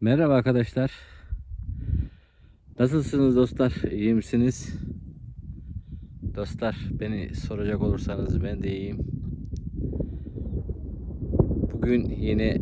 Merhaba arkadaşlar. Nasılsınız dostlar? İyi misiniz? Dostlar beni soracak olursanız ben de iyiyim. Bugün yine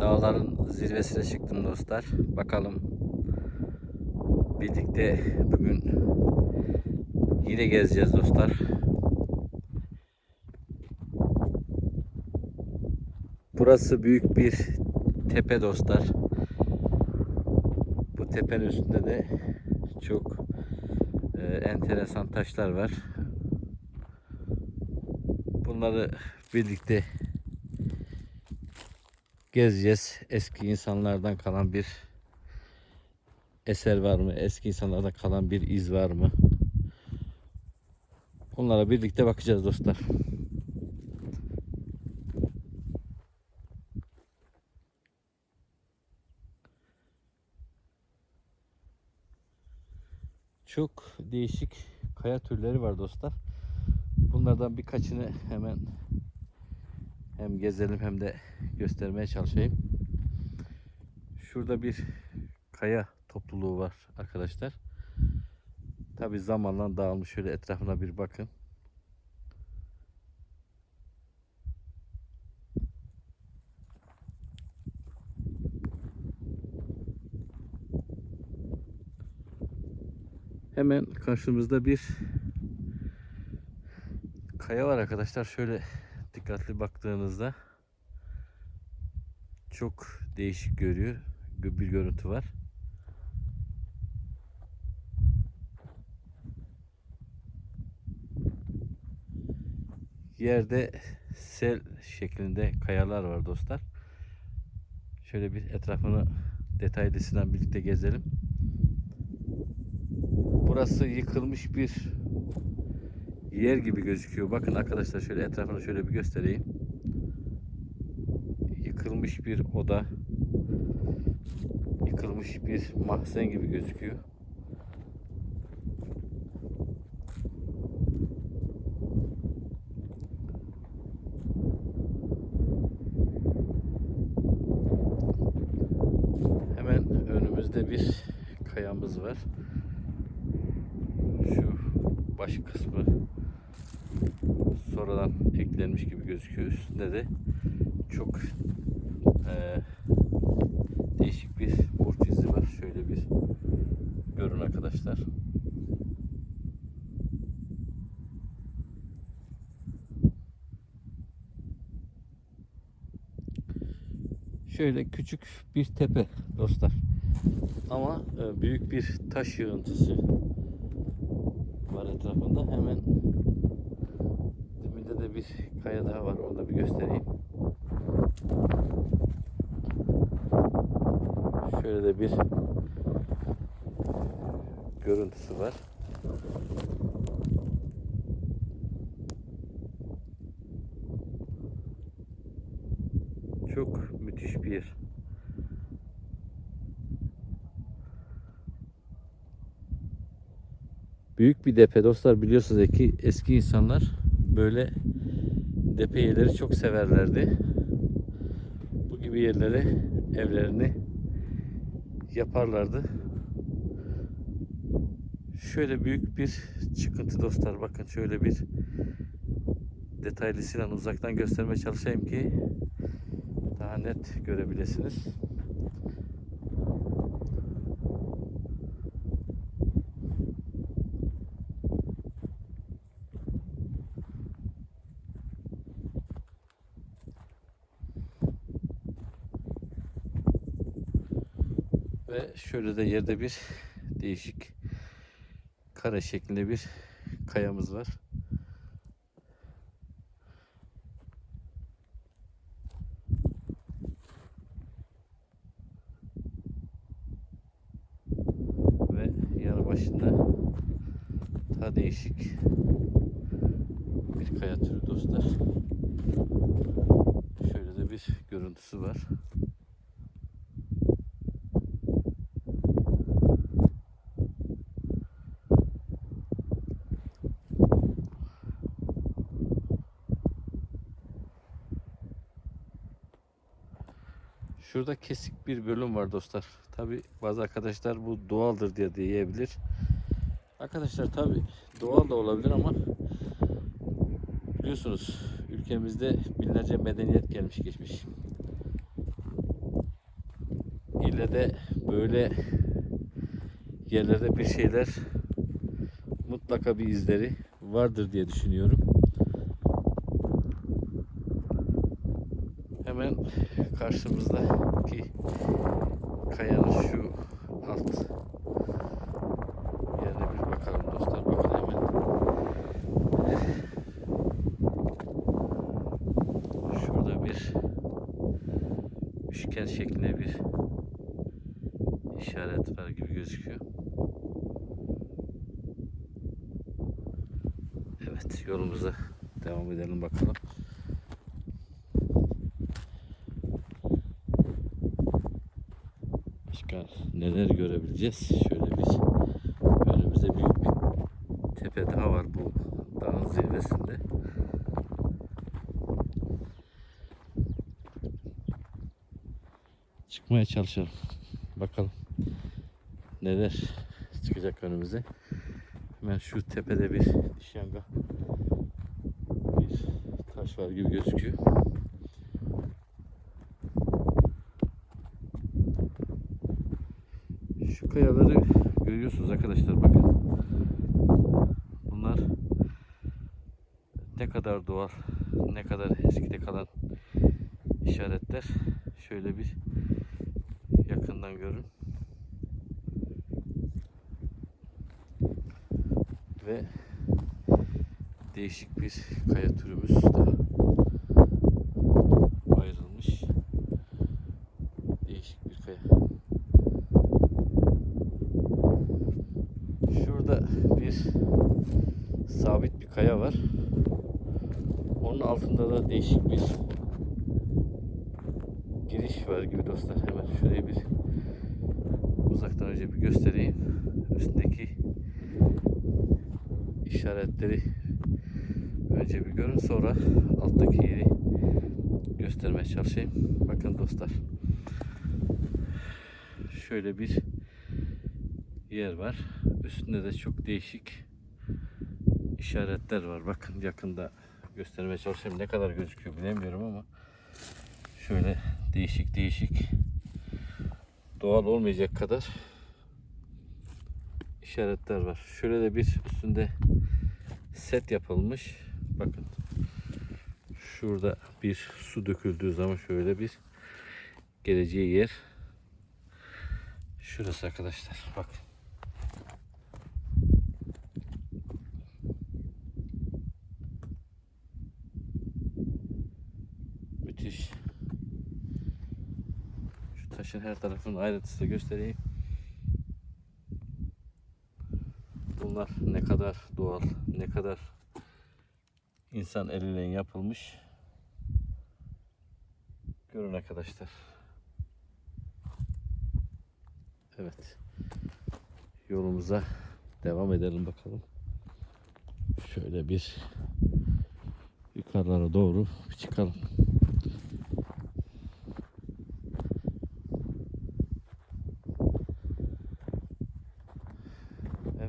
dağların zirvesine çıktım dostlar. Bakalım birlikte bugün yine gezeceğiz dostlar. Burası büyük bir tepe dostlar. Bu tepenin üstünde de çok e, enteresan taşlar var. Bunları birlikte gezeceğiz. Eski insanlardan kalan bir eser var mı? Eski insanlardan kalan bir iz var mı? Onlara birlikte bakacağız dostlar. Çok değişik kaya türleri var dostlar. Bunlardan birkaçını hemen hem gezelim hem de göstermeye çalışayım. Şurada bir kaya topluluğu var arkadaşlar. Tabi zamanla dağılmış. Şöyle etrafına bir bakın. Hemen karşımızda bir kaya var arkadaşlar. Şöyle dikkatli baktığınızda çok değişik görüyor. Bir görüntü var. Yerde sel şeklinde kayalar var dostlar. Şöyle bir etrafını detaylısından birlikte gezelim. Burası yıkılmış bir yer gibi gözüküyor. Bakın arkadaşlar şöyle etrafını şöyle bir göstereyim. Yıkılmış bir oda. Yıkılmış bir mahzen gibi gözüküyor. Hemen önümüzde bir kayamız var. Baş kısmı sonradan eklenmiş gibi gözüküyor. Üstünde de çok eee, değişik bir burç izi var. Şöyle bir görün arkadaşlar. Şöyle küçük bir tepe dostlar. Ama e, büyük bir taş yığıntısı var etrafında. Hemen dibinde de bir kaya daha var. Onu da bir göstereyim. Şöyle de bir görüntüsü var. Çok müthiş bir yer. Büyük bir depe dostlar biliyorsunuz ki eski insanlar böyle depe yerleri çok severlerdi. Bu gibi yerlere evlerini yaparlardı. Şöyle büyük bir çıkıntı dostlar bakın şöyle bir detaylısıyla uzaktan göstermeye çalışayım ki daha net görebilirsiniz. Ve şöyle de yerde bir değişik kare şeklinde bir kayamız var. Ve yanı başında daha değişik bir kaya türü dostlar. Şöyle de bir görüntüsü var. Şurada kesik bir bölüm var dostlar. Tabi bazı arkadaşlar bu doğaldır diye diyebilir. Arkadaşlar tabi doğal da olabilir ama biliyorsunuz ülkemizde binlerce medeniyet gelmiş geçmiş. İlle de böyle yerlerde bir şeyler mutlaka bir izleri vardır diye düşünüyorum. Hemen karşımızdaki kayanın şu alt yerine bir bakalım dostlar. Bakın hemen. Şurada bir üçgen şeklinde bir işaret var gibi gözüküyor. Evet yolumuza devam edelim bakalım. Başka neler görebileceğiz? Şöyle bir önümüzde büyük bir tepe daha var bu dağın zirvesinde. Çıkmaya çalışalım. Bakalım neler çıkacak önümüze. Hemen şu tepede bir nişanga bir taş var gibi gözüküyor. Şu kayaları görüyorsunuz arkadaşlar bakın. Bunlar ne kadar doğal, ne kadar eskide kalan işaretler. Şöyle bir yakından görün. Ve değişik bir kaya türümüz daha ayrılmış. Değişik bir kaya. Şurada bir sabit bir kaya var. Onun altında da değişik bir giriş var gibi dostlar. Hemen şurayı bir uzaktan önce bir göstereyim. Üstündeki işaretleri önce bir görün sonra alttaki yeri göstermeye çalışayım. Bakın dostlar. Şöyle bir yer var. Üstünde de çok değişik işaretler var. Bakın yakında göstermeye çalışayım. Ne kadar gözüküyor bilemiyorum ama şöyle değişik değişik doğal olmayacak kadar işaretler var. Şöyle de bir üstünde set yapılmış. Bakın. Şurada bir su döküldüğü zaman şöyle bir geleceği yer. Şurası arkadaşlar. Bakın. Müthiş. Şu taşın her tarafını ayrıntısıyla göstereyim. Bunlar ne kadar doğal, ne kadar insan eliyle yapılmış. Görün arkadaşlar. Evet. Yolumuza devam edelim bakalım. Şöyle bir yukarılara doğru çıkalım.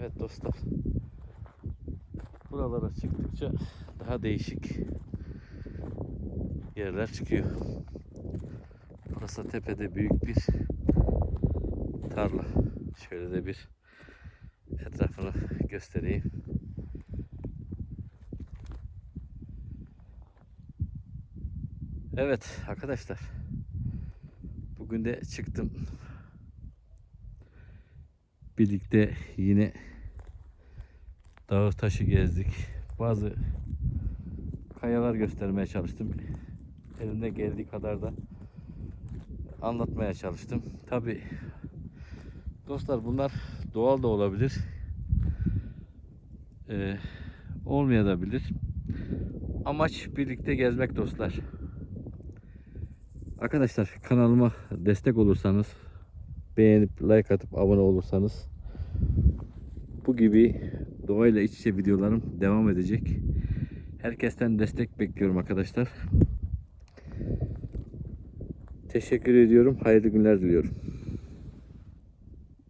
Evet dostlar. Buralara çıktıkça daha değişik yerler çıkıyor. Burası tepede büyük bir tarla. Şöyle de bir etrafını göstereyim. Evet arkadaşlar. Bugün de çıktım. Birlikte yine dağı taşı gezdik. Bazı kayalar göstermeye çalıştım. Elimde geldiği kadar da anlatmaya çalıştım. Tabi dostlar bunlar doğal da olabilir. Ee, olmayabilir. Amaç birlikte gezmek dostlar. Arkadaşlar kanalıma destek olursanız beğenip like atıp abone olursanız bu gibi doğayla iç içe videolarım devam edecek. Herkesten destek bekliyorum arkadaşlar. Teşekkür ediyorum. Hayırlı günler diliyorum.